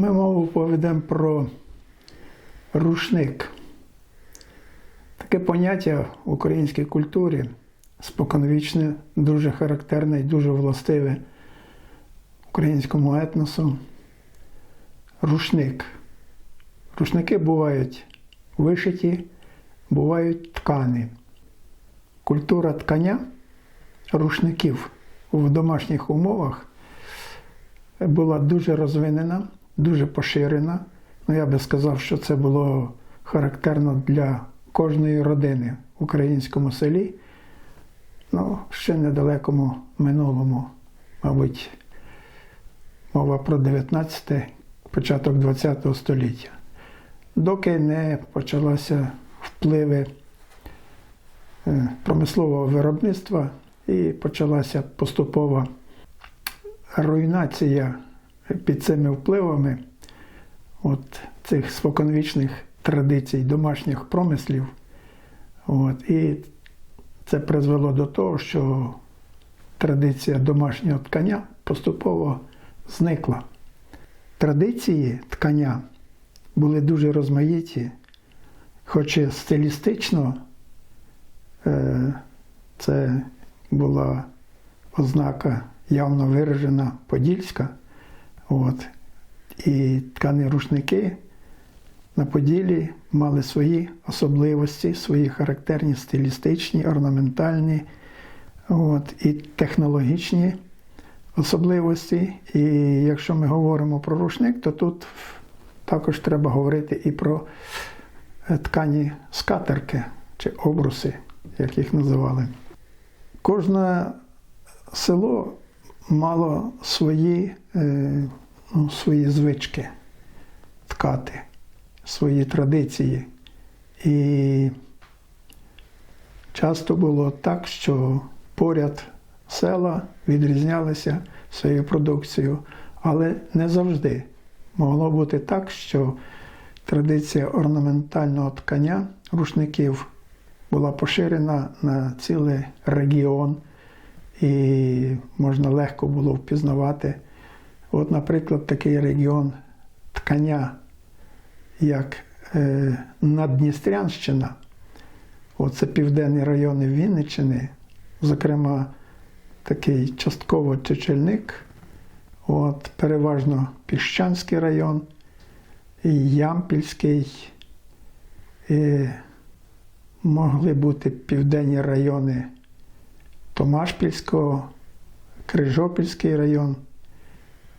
Ми мову поведемо про рушник. Таке поняття в українській культурі споконвічне, дуже характерне і дуже властиве українському етносу. Рушник. Рушники бувають вишиті, бувають ткани. Культура ткання рушників в домашніх умовах була дуже розвинена, дуже поширена. Ну, я би сказав, що це було характерно для кожної родини в українському селі. Ну, ще недалекому минулому, мабуть, мова про 19, початок 20 століття. Доки не почалися впливи е, промислового виробництва і почалася поступова руйнація під цими впливами от цих споконвічних традицій домашніх промислів. От, і це призвело до того, що традиція домашнього ткання поступово зникла. Традиції ткання були дуже розмаїті, хоч і стилістично е, це була ознака явно виражена подільська. От. І ткані рушники на Поділі мали свої особливості, свої характерні стилістичні, орнаментальні от, і технологічні особливості. І якщо ми говоримо про рушник, то тут також треба говорити і про е, ткані скатерки чи обруси, як їх називали. Кожне село мало свої, е, ну, свої звички ткати, свої традиції. І часто було так, що поряд села відрізнялися своєю продукцією, але не завжди. Могло бути так, що традиція орнаментального ткання рушників була поширена на цілий регіон, і можна легко було впізнавати. От, наприклад, такий регіон ткання, як е, Надністрянщина, оце південні райони Вінниччини, зокрема, такий частково Чечельник, от, переважно Піщанський район, і Ямпільський. І могли бути південні райони Томашпільського, Крижопільський район.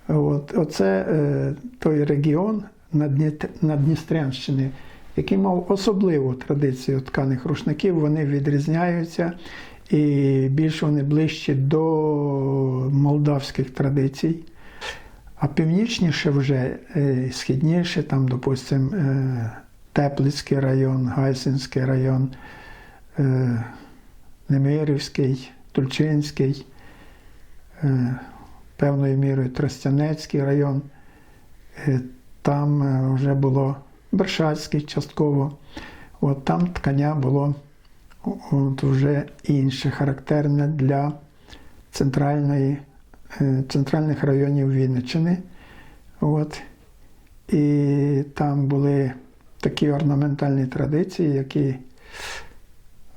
От, Оце е, той регіон Надністрянщини, який мав особливу традицію тканих рушників. Вони відрізняються і більш вони ближчі до молдавських традицій. А північніше вже, е, східніше, там, допустимо, е, Теплицький район, Гайсинський район, е, Немирівський, Тульчинський, е, певною мірою Тростянецький район. Е, Там е, вже було Бершацький частково. От там ткання було от вже інше, характерне для центральної, е, центральних районів Вінниччини. От. І там були такі орнаментальні традиції, які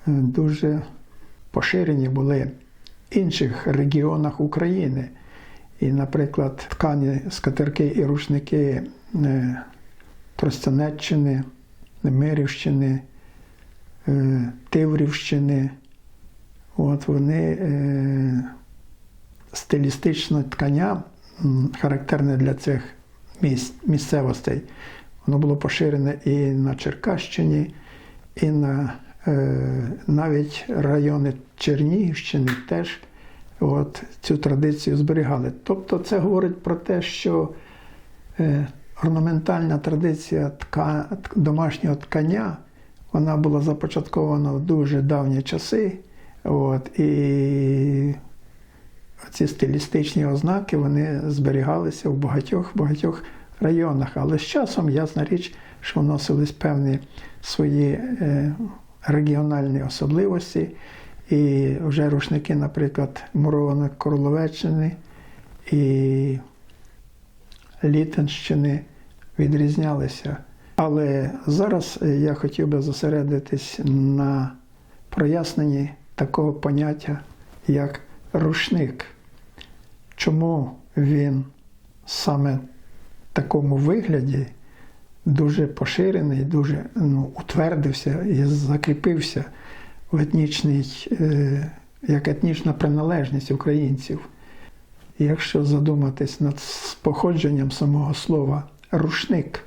дуже поширені були в інших регіонах України. І, наприклад, ткані скатерки і рушники е, Тростянеччини, Немирівщини, е, Тиврівщини. От вони е, стилістичне ткання, характерне для цих місць, місцевостей, воно було поширене і на Черкащині, і на навіть райони Чернігівщини теж от, цю традицію зберігали. Тобто це говорить про те, що е, орнаментальна традиція тка, домашнього ткання вона була започаткована в дуже давні часи. От, і ці стилістичні ознаки вони зберігалися в багатьох багатьох районах. Але з часом, ясна річ, що вносились певні свої е, регіональні особливості. І вже рушники, наприклад, мурованої Корловеччини і Літенщини, відрізнялися. Але зараз е, я хотів би зосередитись на проясненні такого поняття, як рушник. Чому він саме в такому вигляді дуже поширений, дуже ну, утвердився і закріпився в етнічний, е, як етнічна приналежність українців. Якщо задуматись над походженням самого слова рушник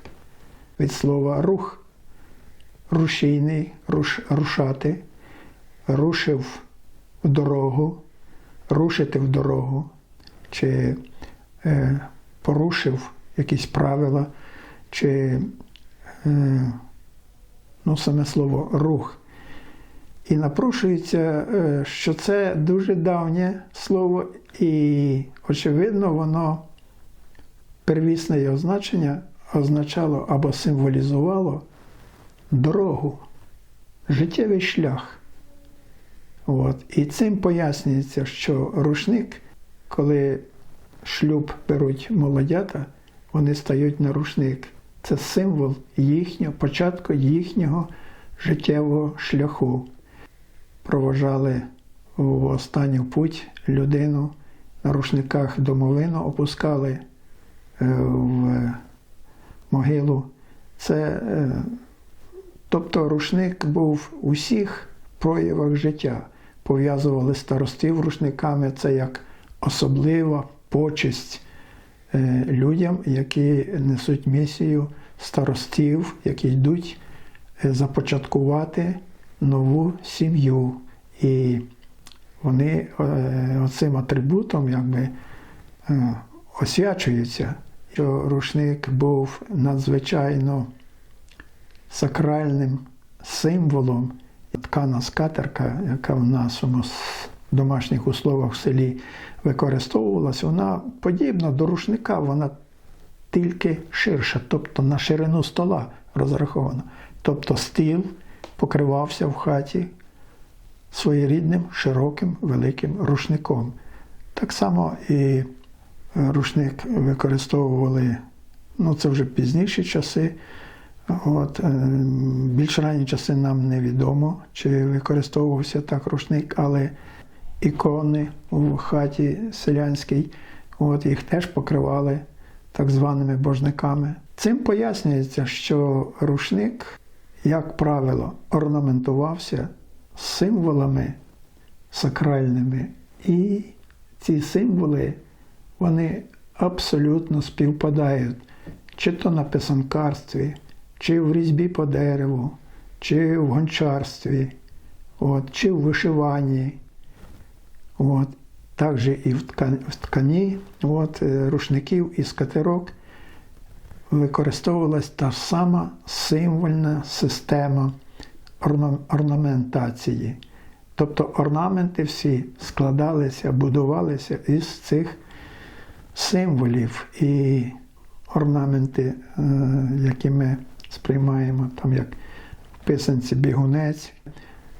від слова рух, рушійний, руш, рушати, рушив в дорогу, рушити в дорогу, чи е, порушив якісь правила, чи е, ну, саме слово рух. І напрошується, е, що це дуже давнє слово, і, очевидно, воно первісне його значення означало або символізувало дорогу, життєвий шлях. От. І цим пояснюється, що рушник, коли шлюб беруть молодята, вони стають на рушник. Це символ їхнього, початку їхнього життєвого шляху. Проважали в останню путь людину на рушниках домовину, опускали е, в могилу. Це, е, тобто рушник був у всіх проявах життя. Пов'язували старостів рушниками, це як особлива почесть е, людям, які несуть місію старостів, які йдуть започаткувати нову сім'ю. І вони е, оцим атрибутом якби е, освячуються. Що рушник був надзвичайно сакральним символом. Ткана скатерка, яка в нашому с- домашніх условах в селі використовувалась, вона подібна до рушника, вона тільки ширша, тобто на ширину стола розрахована. Тобто стіл покривався в хаті своєрідним широким великим рушником. Так само і е, рушник використовували, ну це вже пізніші часи. От, е, більш ранні часи нам невідомо, чи використовувався так рушник, але ікони у хаті селянській, от, їх теж покривали так званими божниками. Цим пояснюється, що рушник, як правило, орнаментувався символами сакральними. І ці символи вони абсолютно співпадають чи то на писанкарстві, чи в різьбі по дереву, чи в гончарстві, от, чи в вишиванні. От. Також і в ткані, от, е, рушників і скатерок використовувалась та сама символьна система орна- орнаментації. Тобто орнаменти всі складалися, будувалися із цих символів. І орнаменти, е, які ми сприймаємо, там як писанці бігунець,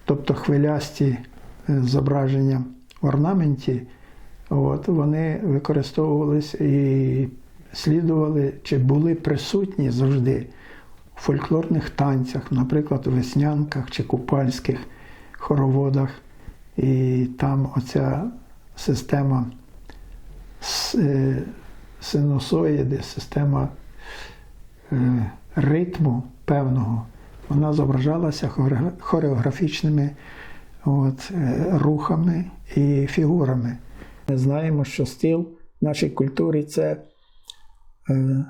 тобто хвилясті е, зображення в орнаменті, от, вони використовувались і слідували чи були присутні завжди у фольклорних танцях, наприклад, у веснянках чи купальських хороводах. І там оця система е, синусоїди, система е, ритму певного, вона зображалася хореографічними от, е, рухами і фігурами. Ми знаємо, що стил в нашій культурі це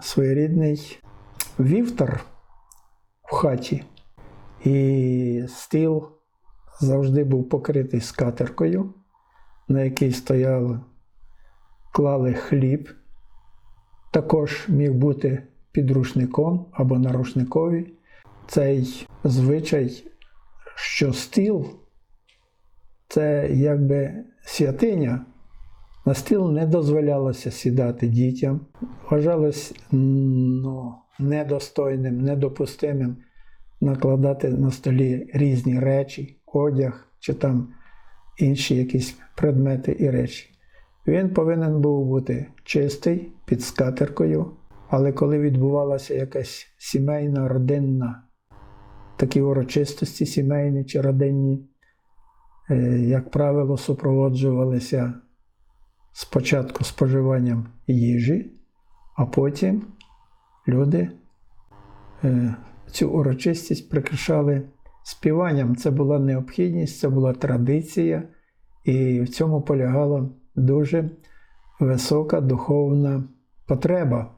своєрідний вівтар в хаті. І стіл завжди був покритий скатеркою, на якій стояли, клали хліб. Також міг бути під рушником або на рушникові. Цей звичай, що стіл це якби святиня. На стіл не дозволялося сідати дітям. Вважалось ну, недостойним, недопустимим накладати на столі різні речі, одяг чи там інші якісь предмети і речі. Він повинен був бути чистий, під скатеркою, Але коли відбувалася якась сімейна, родинна, такі урочистості сімейні чи родинні, е, як правило, супроводжувалися спочатку споживанням їжі, а потім люди е, цю урочистість прикрашали співанням. Це була необхідність, це була традиція, і в цьому полягала дуже висока духовна потреба.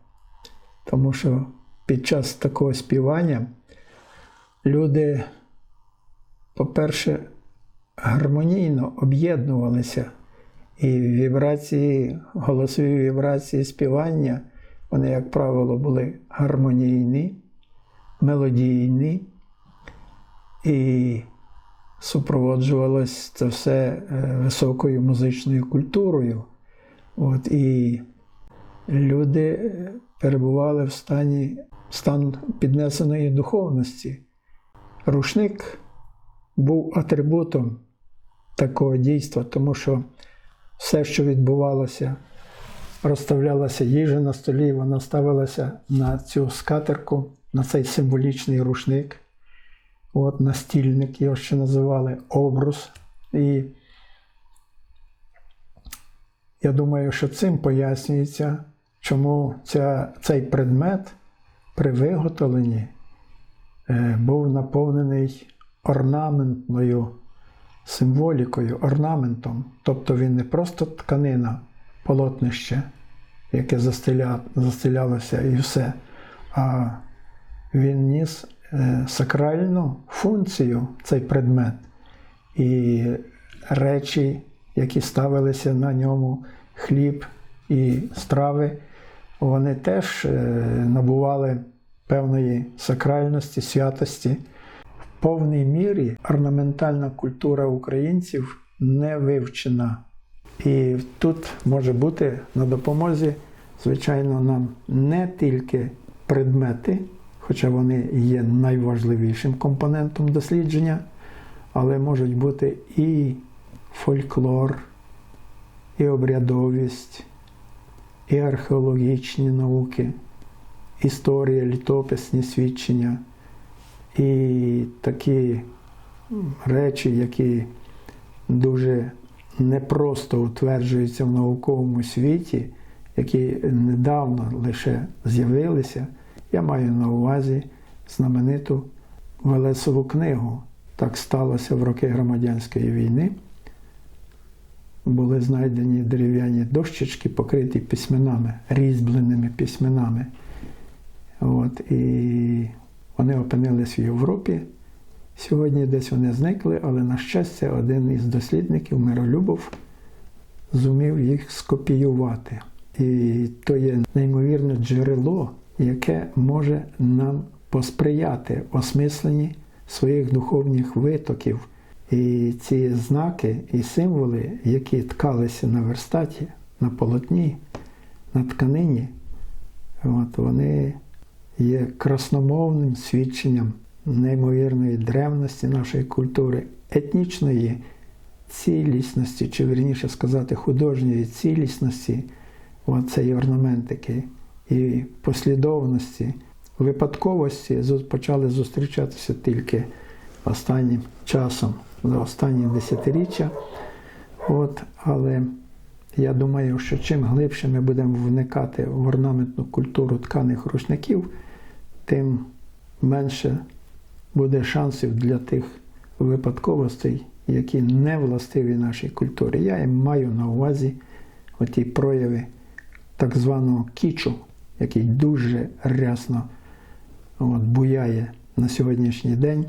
Тому що під час такого співання люди, по-перше, гармонійно об'єднувалися, і вібрації, голосові вібрації співання, вони, як правило, були гармонійні, мелодійні, і супроводжувалось це все е, високою музичною культурою. От, і люди е, перебували в стані стан піднесеної духовності. Рушник був атрибутом такого дійства, тому що все, що відбувалося, розставлялася їжа на столі, вона ставилася на цю скатерку, на цей символічний рушник, от, настільник, його ще називали обрус. І я думаю, що цим пояснюється, чому ця, цей предмет при виготовленні е, був наповнений орнаментною символікою, орнаментом. Тобто він не просто тканина, полотнище, яке застеля, застелялося і все, а він ніс е, сакральну функцію, цей предмет. І речі, які ставилися на ньому, хліб і страви, вони теж е, набували певної сакральності, святості. Повній мірі орнаментальна культура українців не вивчена. І тут може бути на допомозі, звичайно, нам не тільки предмети, хоча вони є найважливішим компонентом дослідження, але можуть бути і фольклор, і обрядовість, і археологічні науки, історія, літописні свідчення, і такі речі, які дуже непросто утверджуються в науковому світі, які недавно лише з'явилися. Я маю на увазі знамениту Велесову книгу. Так сталося в роки громадянської війни. Були знайдені дерев'яні дощечки, покриті письменами, різьбленими письменами. От, і вони опинились в Європі. Сьогодні десь вони зникли, але, на щастя, один із дослідників Миролюбов зумів їх скопіювати. І то є неймовірне джерело, яке може нам посприяти осмисленні своїх духовних витоків. І ці знаки і символи, які ткалися на верстаті, на полотні, на тканині, от вони є красномовним свідченням неймовірної древності нашої культури, етнічної цілісності, чи вірніше сказати, художньої цілісності цієї орнаментики і послідовності, випадковості почали зустрічатися тільки останнім часом, за останні десятиріччя. От, але я думаю, що чим глибше ми будемо вникати в орнаментну культуру тканих рушників, тим менше буде шансів для тих випадковостей, які не властиві нашій культурі. Я і маю на увазі оті прояви так званого кічу, який дуже рясно от, буяє на сьогоднішній день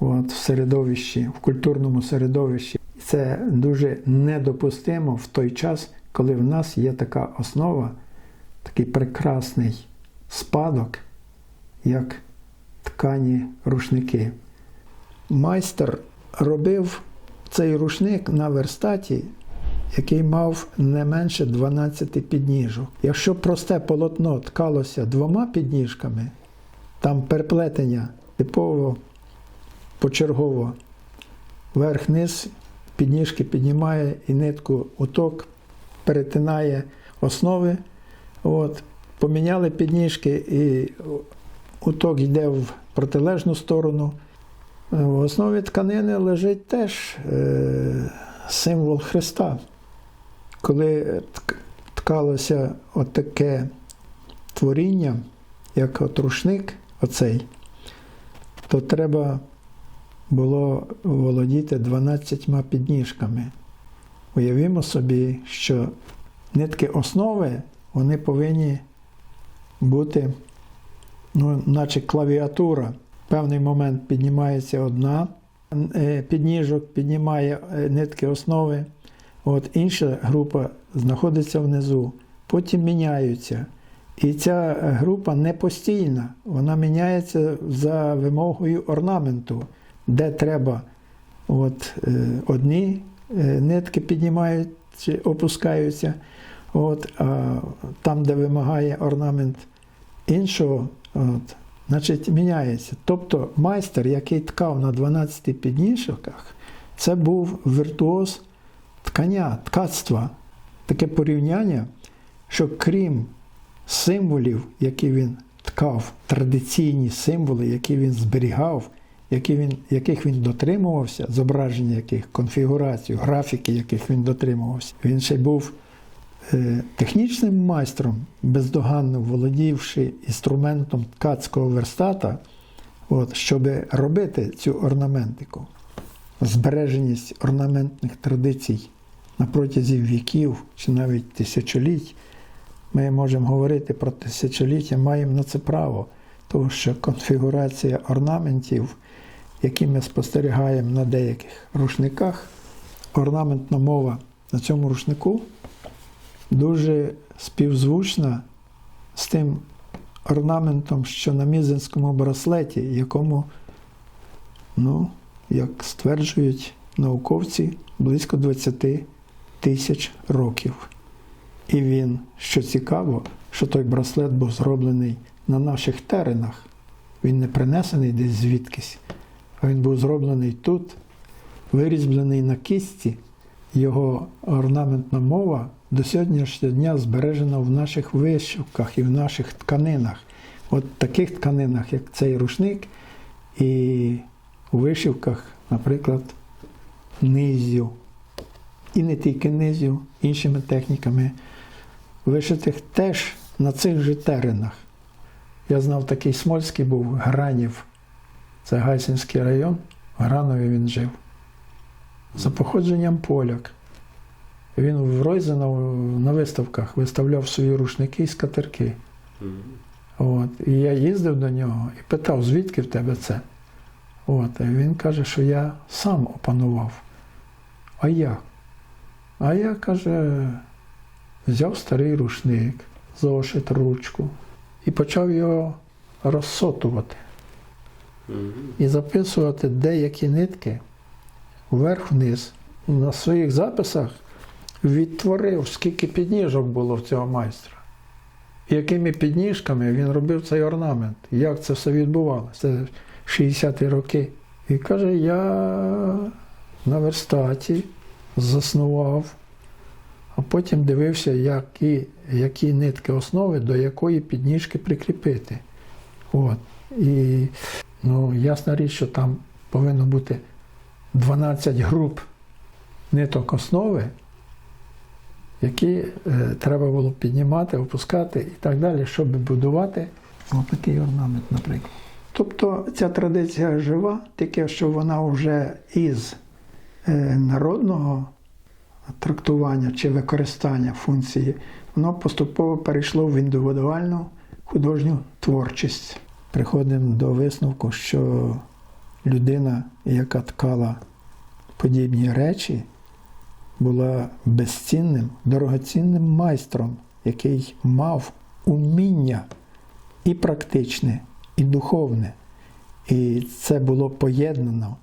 от, в середовищі, в культурному середовищі. Це дуже недопустимо в той час, коли в нас є така основа, такий прекрасний спадок, як ткані рушники. Майстер робив цей рушник на верстаті, який мав не менше 12 підніжок. Якщо просте полотно ткалося двома підніжками, там переплетення типово почергово, верх-низ підніжки піднімає і нитку уток перетинає основи. От, поміняли підніжки і уток йде в протилежну сторону. Е, В основі тканини лежить теж е, символ Христа. Коли ткалося отаке творіння, як от рушник оцей, то треба було володіти 12 підніжками. Уявімо собі, що нитки основи вони повинні бути, ну, наче клавіатура. В певний момент піднімається одна е, підніжок, піднімає е, нитки основи. От інша група знаходиться внизу, потім міняються. І ця е, група не постійна, вона міняється за вимогою орнаменту, де треба от, одні нитки піднімають, опускаються, от, а там, де вимагає орнамент іншого, от, значить, міняється. Тобто майстер, який ткав на 12 підніжках, це був віртуоз ткання, ткацтва. Таке порівняння, що крім символів, які він ткав, традиційні символи, які він зберігав, які він, яких він дотримувався, зображення яких, конфігурацію, графіки, яких він дотримувався, він ще був технічним майстром, бездоганно володівши інструментом ткацького верстата, от, щоб робити цю орнаментику. Збереженість орнаментних традицій на протязі віків чи навіть тисячоліть. Ми можемо говорити про тисячоліття, маємо на це право, тому що конфігурація орнаментів, які ми спостерігаємо на деяких рушниках, орнаментна мова на цьому рушнику дуже співзвучна з тим орнаментом, що на мізинському браслеті, якому, ну, як стверджують науковці, близько 20 тисяч років. І він, що цікаво, що той браслет був зроблений на наших теренах. Він не принесений десь звідкись, а він був зроблений тут, вирізблений на кісті. Його орнаментна мова до сьогоднішнього дня збережена в наших вишивках і в наших тканинах. От таких тканинах, як цей рушник, і у вишивках, наприклад, низю. І не тільки низю, іншими техніками вишитих теж на цих же теренах. Я знав, такий Смольський був Гранів. Це Гайсинський район, в Гранові він жив. За походженням поляк. Він в Ройзена на виставках виставляв свої рушники і скатерки. От. І я їздив до нього і питав, звідки в тебе це? От. І він каже, що я сам опанував. А як? А я, каже, взяв старий рушник, зошит, ручку і почав його розсотувати і записувати деякі нитки вверх-вниз. На своїх записах відтворив, скільки підніжок було в цього майстра. Якими підніжками він робив цей орнамент, як це все відбувалося. Це 60-ті роки. І каже, я на верстаті заснував, а потім дивився, які, які нитки основи до якої підніжки прикріпити. От. І ну, ясна річ, що там повинно бути 12 груп ниток основи, які е, треба було піднімати, опускати і так далі, щоб будувати отакий орнамент, наприклад. Тобто ця традиція жива, тільки що вона вже із е, народного трактування чи використання функції, воно поступово перейшло в індивідуальну художню творчість. Приходимо до висновку, що людина, яка ткала подібні речі, була безцінним, дорогоцінним майстром, який мав уміння і практичне, і духовне. І це було поєднано.